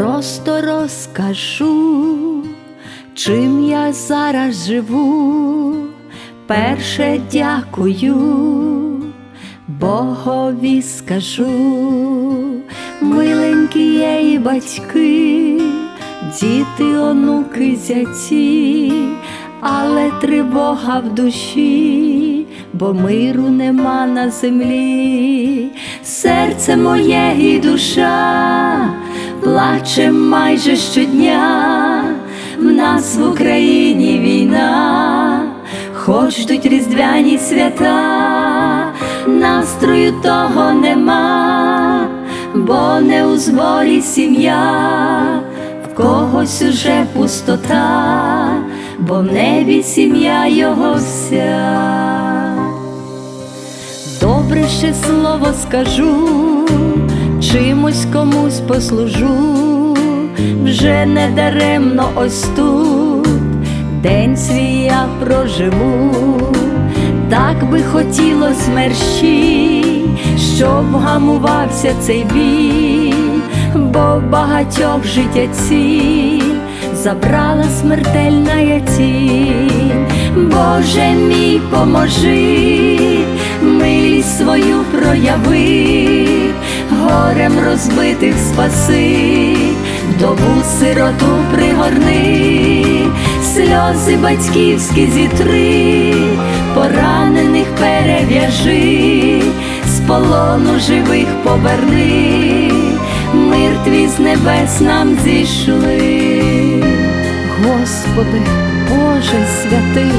просто розкажу, чим я зараз живу. Перше дякую, Богові скажу, миленькі є батьки, діти, онуки, зяці, але тривога в душі, бо миру нема на землі, серце моє і душа плаче майже щодня, в нас в Україні війна, хоч ждуть різдвяні свята, настрою того нема, бо не у зборі сім'я, в когось уже пустота, бо в небі сім'я його вся. Добре слово скажу, чимось комусь послужу, вже не даремно ось тут день свій я проживу, так би хотілось мерщій, щоб гамувався цей бій, бо багатьох життя ціль забрала смертельна я. Боже мій поможи, свою прояви, горем розбитих спаси, вдову сироту пригорни, сльози батьківські зітри, поранених перев'яжи, з полону живих поверни, мир твій з небес нам зійшли. Господи, Боже святий,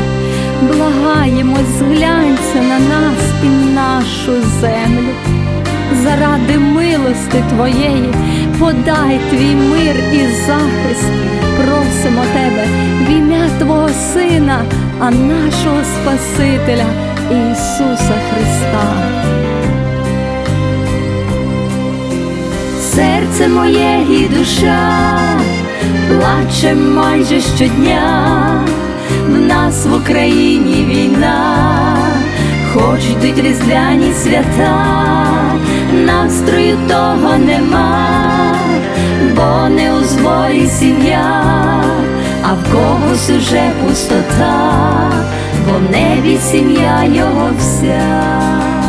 благаємось, зглянься на нас і нашу землю. Заради милости Твоєї подай твій мир і захист. Просимо Тебе в ім'я Твого Сина, а нашого Спасителя Ісуса Христа. Серце моє і душа плаче майже щодня, в нас в Україні війна, хоч йдуть різдвяні свята, настрою того нема, бо не у зборі сім'я, а в когось уже пустота, бо в небі сім'я його вся.